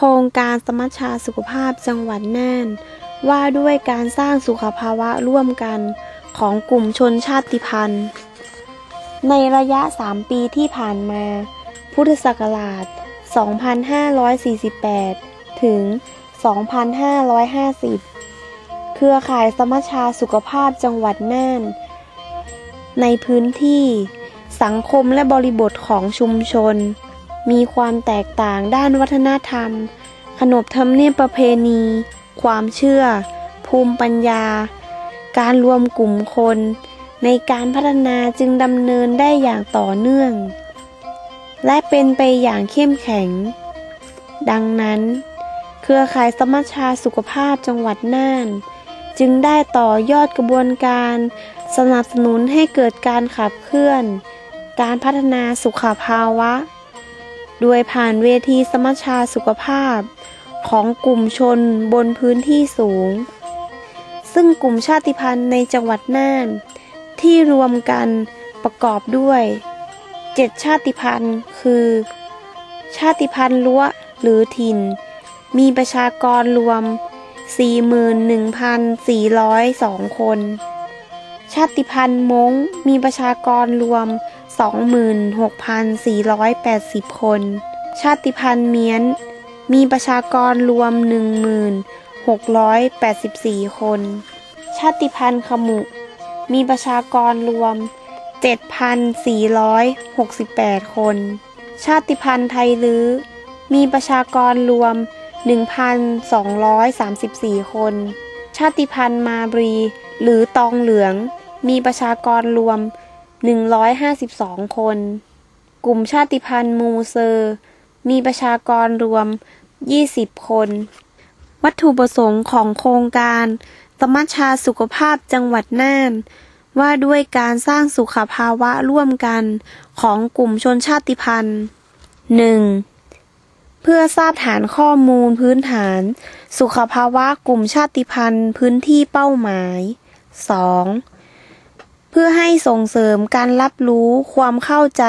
โครงการสมัชชาสุขภาพจังหวัดน่าน ว่าด้วยการสร้างสุขภาวะร่วมกันของกลุ่มชนชาติพันธุ์ ในระยะ 3 ปีที่ผ่านมา พุทธศักราช 2548 ถึง 2550 เครือข่ายสมัชชาสุขภาพจังหวัดน่าน ในพื้นที่สังคมและบริบทของชุมชน มีความแตกต่างด้านวัฒนธรรม ขนบธรรมเนียมประเพณี ความเชื่อ ภูมิปัญญา การรวมกลุ่มคน ในการพัฒนาจึงดำเนินได้อย่างต่อเนื่อง และเป็นไปอย่างเข้มแข็ง ดังนั้น เครือข่ายสมัชชาสุขภาพจังหวัดน่าน จึงได้ต่อยอดกระบวนการ สนับสนุนให้เกิดการขับเคลื่อน การพัฒนาสุขภาวะ โดยผ่านเวทีสมัชชาสุขภาพของกลุ่มชนบนพื้นที่สูง ซึ่งกลุ่มชาติพันธุ์ในจังหวัดน่าน ที่รวมกันประกอบด้วยเจ็ดชาติพันธุ์คือ ชาติพันธุ์ล้วหรือถิ่น มีประชากรรวม 41,402 คน ชาติพันธุ์ม้งมีประชากรรวม 26,480 คน ชาติพันธุ์เมียน มีประชากรรวม 1684 คน ชาติพันธุ์ขมุ มีประชากรรวม 7,468 คน ชาติพันธุ์ไทยลื้อ มีประชากรรวม 1,234 คน ชาติพันธุ์มาบรี หรือตองเหลือง มีประชากรรวม 152 คน กลุ่มชาติพันธุ์มูเซอร์ มีประชากรรวม 20 คน วัตถุประสงค์ของโครงการสมัชชาสุขภาพจังหวัดน่าน ว่าด้วยการสร้างสุขภาวะร่วมกันของกลุ่มชนชาติพันธุ์ 1. เพื่อทราบฐานข้อมูลพื้นฐาน สุขภาวะกลุ่มชาติพันธุ์พื้นที่เป้าหมาย 2. เพื่อให้ส่งเสริมการรับรู้ความเข้าใจ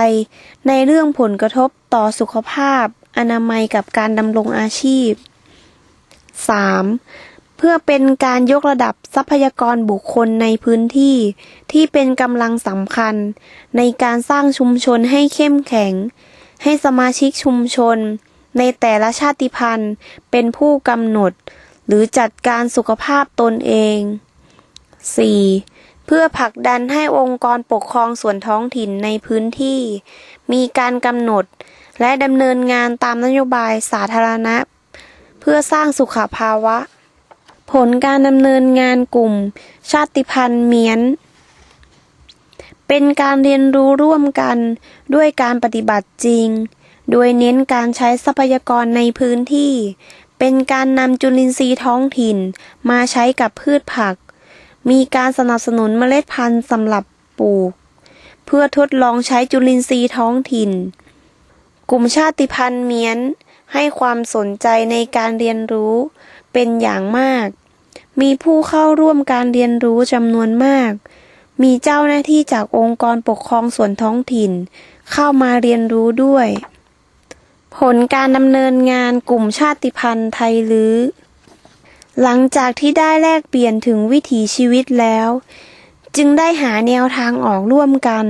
ในเรื่องผลกระทบต่อสุขภาพ อนามัยกับการดำรงอาชีพ 3. เพื่อเป็นการยกระดับทรัพยากรบุคคลในพื้นที่ ที่เป็นกำลังสำคัญ ในการสร้างชุมชนให้เข้มแข็ง ให้สมาชิกชุมชน ในแต่ละชาติพันธุ์ เป็นผู้กำหนด หรือจัดการสุขภาพตนเอง 4. เพื่อผลักดันให้องค์กรปกครองส่วนท้องถิ่นในพื้นที่ มีการกำหนด และดำเนินงานตามนโยบายสาธารณะ เพื่อสร้างสุขภาวะ ผลการดำเนินงานกลุ่ม ชาติพันธุ์เมียน เป็นการเรียนรู้ร่วมกันด้วยการปฏิบัติจริง โดยเน้นการใช้ทรัพยากรในพื้นที่ เป็นการนำจุลินทรีย์ท้องถิ่นมาใช้กับพืชผัก มีการสนับสนุนเมล็ดพันธุ์สำหรับปลูก เพื่อทดลองใช้จุลินทรีย์ท้องถิ่น กลุ่มชาติพันธุ์เมียนให้ความสนใจในการเรียนรู้เป็นอย่างมาก มีผู้เข้าร่วมการเรียนรู้จำนวนมาก มีเจ้าหน้าที่จากองค์กรปกครองส่วนท้องถิ่น เข้ามาเรียนรู้ด้วย ผลการดำเนินงานกลุ่มชาติพันธุ์ไทยลื้อ หลังจากที่ได้แลกเปลี่ยนถึงวิถีชีวิตแล้ว จึงได้หาแนวทางออกร่วมกัน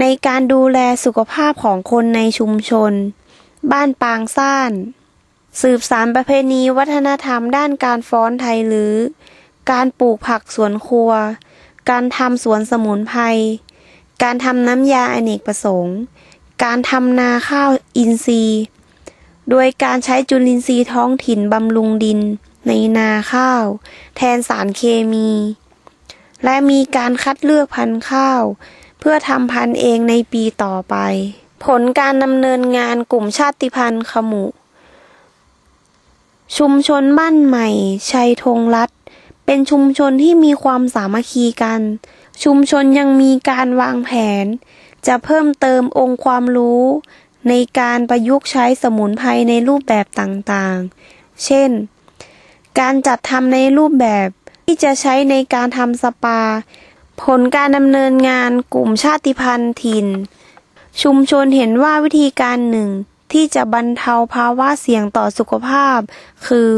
ในการดูแลสุขภาพของคนในชุมชน บ้านปางซ่าน สืบสารประเพณีวัฒนธรรมด้านการฟ้อนไทยลื้อการปลูกผักสวนครัว การทำสวนสมุนไพรการทำน้ำยาอเนกประสงค์ การทำนาข้าวอินทรีย์ โดยการใช้จุลินทรีย์ท้องถิ่นบำรุงดิน ในนาข้าว แทนสารเคมี และมีการคัดเลือกพันธุ์ข้าว เพื่อทำพันธุ์เองในปีต่อไป ผลการดำเนินงานกลุ่มชาติพันธุ์ขมุ ชุมชนบ้านใหม่ ชัยธงรัฐ เป็นชุมชนที่มีความสามัคคีกัน ชุมชนยังมีการวางแผน จะเพิ่มเติมองค์ความรู้ในการประยุกต์ใช้สมุนไพรในรูปแบบต่างๆ เช่น การจัดทำในรูปแบบที่จะใช้ในการทำสปา ผลการดำเนินงานกลุ่มชาติพันธุ์ถิ่น ชุมชนเห็นว่าวิธีการหนึ่งที่ที่จะบรรเทาภาวะเสี่ยงต่อสุขภาพ คือ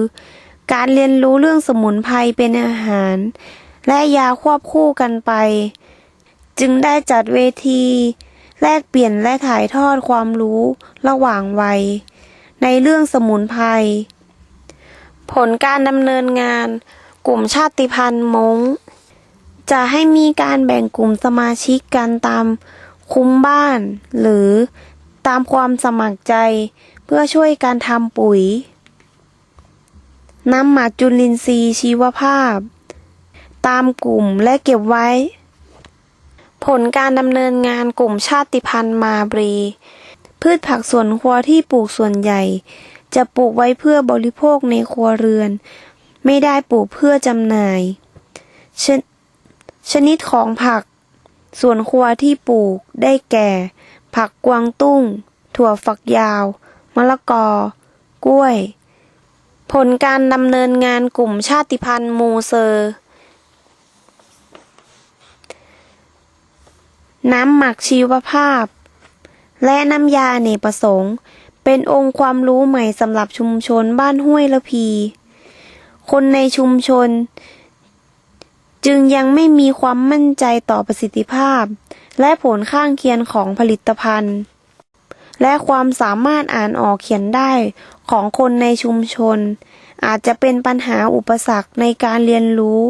การเรียนรู้เรื่องสมุนไพรเป็นอาหาร และยาควบคู่กันไป จึงได้จัดเวที แลกเปลี่ยนและถ่ายทอดความรู้ระหว่างวัย ในเรื่องสมุนไพร ผลการดำเนินงาน กลุ่มชาติพันธุ์มงจะให้มีการแบ่งกลุ่มสมาชิกกันตามคุ้มบ้าน หรือตามความสมัครใจ เพื่อช่วยการทำปุ๋ย น้ำหมักจุลินทรีย์ชีวภาพ ตามกลุ่มและเก็บไว้ ผลการดำเนินงานกลุ่มชาติพันธุ์มาบรี พืชผักสวนครัวที่ปลูกส่วนใหญ่ จะปลูกไว้เพื่อบริโภคในครัวเรือน ไม่ได้ปลูกเพื่อจำหน่ายชนชนิดของผัก ส่วนครัวที่ปลูกได้แก่ ผักกวางตุ้ง ถั่วฝักยาว มะละกอ กล้วย ผลการดำเนินงานกลุ่มชาติพันธุ์มูเซอร์ น้ำหมักชีวภาพ และน้ำยาเนประสงค์ เป็นองค์ความรู้ใหม่สำหรับชุมชนบ้านห้วยละพี คนในชุมชน จึงยังไม่มีความมั่นใจต่อประสิทธิภาพ และผลข้างเคียงของผลิตภัณฑ์ และความสามารถอ่านออกเขียนได้ของคนในชุมชน อาจจะเป็นปัญหาอุปสรรคในการเรียนรู้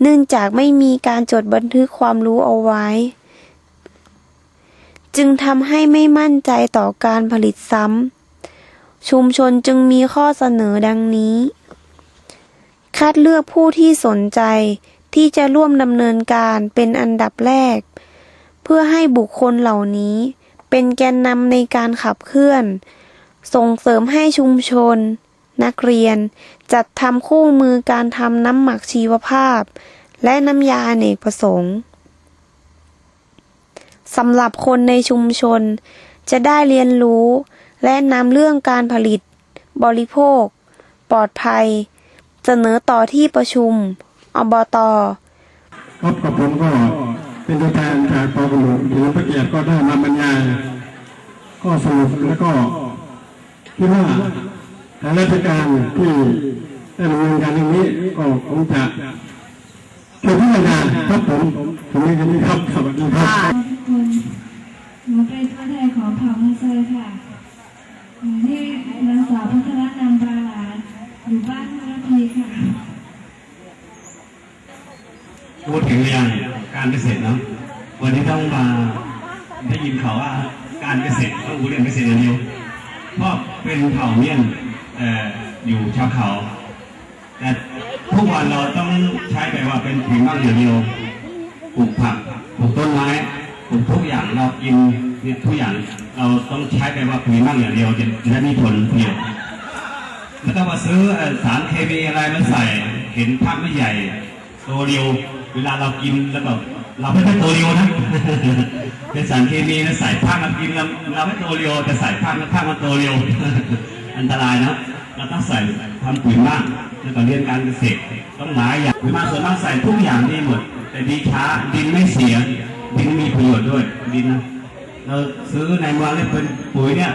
เนื่องจากไม่มีการจดบันทึกความรู้เอาไว้ จึงทำให้ไม่มั่นใจต่อการผลิตซ้ำ ชุมชนจึงมีข้อเสนอดังนี้ คัดเลือกผู้ที่สนใจที่จะร่วมดำเนินการเป็นอันดับแรก เพื่อให้บุคคลเหล่านี้เป็นแกนนำในการขับเคลื่อน ส่งเสริมให้ชุมชน นักเรียนจัดทำคู่มือการทำน้ำหมักชีวภาพ และน้ำยาอเนกประสงค์ สำหรับคนในชุมชน จะได้เรียนรู้และนำเรื่องการผลิต บริโภค ปลอดภัย เสนอต่อที่ประชุม อบตครับกับผมก็เป็นตัวแทนจากกองหลวงหรือพระเกียรติก็ได้มาบรรยาย ก็สรุปแล้วก็คิดว่าทางราชการที่ได้ดำเนินการเรื่องนี้ก็คงจะช่วยพิจารณาครับผมถึงนี้ครับสวัสดีครับทุก คนหนูเป็นตัวแทนของเผ่ามูเซอร์ค่ะหนูที่นางสาวพัฒนานำบาลาอยู่บ้านพระพีค่ะพูดถึงเรื่องการเกษตรเนาะวันนี้ต้องมาได้ยินเขาว่าการเกษตรต้องรู้เรื่องเกษตรอย่างเดียวเพราะเป็นเผ่าเมียนเอ่ออยู่ชาวเขา แต่ทุกวันเราต้องใช้แบบว่าเป็นผิวบ้างอย่างเดียวปลูกผักปลูกต้นไม้ ปลูกทุกอย่างเรากินเนี่ยทุกอย่างเราต้องใช้แบบว่าผิวบ้างอย่างเดียวจะจะมีผลประโยชน์ไม่ต้องมาซื้อสารเคมีอะไรมาใส่ เห็นภาพไม่ใหญ่โตเร็วเวลาเรากินแล้วแบบเราไม่ได้โตเร็วนะเป็นสารเคมีนะใส่ภาพมากินเราเราไม่โตเร็วแต่ใส่ภาพแล้วภาพมันโตเร็วอันตรายนะเราต้องใส่ทำปุ๋ยมากแล้วก็เรียนการเกษตรต้องหลายอย่างปุ๋ยมากส่วนมากใส่ทุกอย่างดีหมด แต่ดีช้าดินไม่เสีย ดินมีประโยชน์ด้วยดินเราซื้อในเมืองเนี่ยเป็นปุ๋ยเนี่ย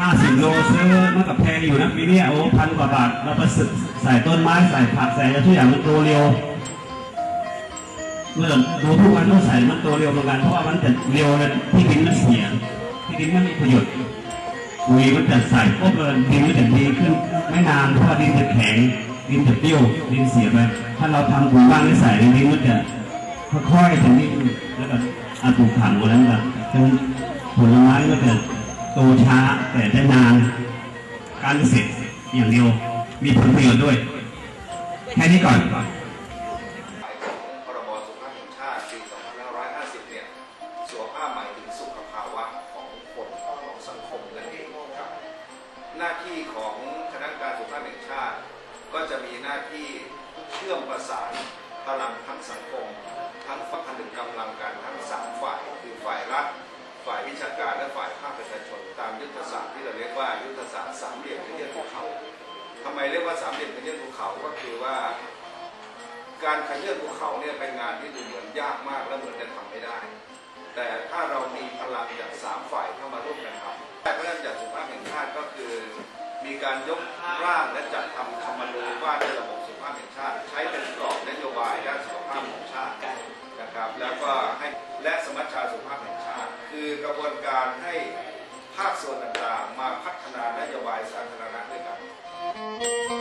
ห้าสิบโลซื้อมันกับแพงอยู่นะปีเนี้ยโอ้พันกว่าบาทเราไปสึกใส่ต้นไม้ใส่ผักใส่อะไรทุกอย่างมันโตเร็วเมื่อดูทุกวันต้องใส่มันโตเร็วเหมือนกันเพราะว่ามันจะเร็วเลยที่ดินมันเสียที่ดินมันมีประโยชน์ปุ๋ยมันจะใส่ปุ๊บเลยดินมันจะดีขึ้นไม่นานเพราะดินจะแข็งดินจะเปรี้ยวดินเสียไปถ้าเราทำปุ๋ยบ้างไม่ใส่ดินมันจะค่อยๆถึงนี้แล้วก็ อาปลูกผักหมดแล้วแบบจนผลไม้ก็จะโตช้าแต่ได้นาน การเกษตรอย่างเดียวมีผลประโยชน์ด้วย แค่นี้ก่อนพรบสุขภาพแห่งชาติปี2550เนี่ยสุขภาพหมายถึงสุขภาวะของคนของสังคมกันเองครับหน้าที่ของคณะกรรมการสุขภาพแห่งชาติ ก็จะมีหน้าที่เชื่อมประสานพลังทั้งสังคม ทั้งฝ่ายผนึกกำลังกันทั้งสามฝ่ายคือฝ่ายรัฐฝ่ายวิชาการและฝ่ายภาคประชาชน ตามยุทธศาสตร์ที่เราเรียกว่ายุทธศาสตร์สามเหลี่ยมเรียกภูเขาทำไมเรียกว่าสามเหลี่ยมเรียกภูเขาก็คือว่า การขยื่นภูเขาเนี่ยเป็นงานที่ดูเหมือนยากมากและเหมือนจะทำไม่ได้ แต่ถ้าเรามีพลังจากสามฝ่ายเข้ามาร่วมกันทำแต่พระราชบัญญัติสุภาพแห่งชาติก็คือมีการยกร่างและจัดทำธรรมนูญว่าด้วยระบบสุขภาพแห่งชาติ ใช้เป็นกรอบนโยบายด้านสุขภาพของชาติ ครับ แล้วก็ให้และสมัชชาสุภาพแห่งชาติ คือกระบวนการให้ภาคส่วนต่างๆ มาพัฒนานโยบายสาธารณะด้วยกัน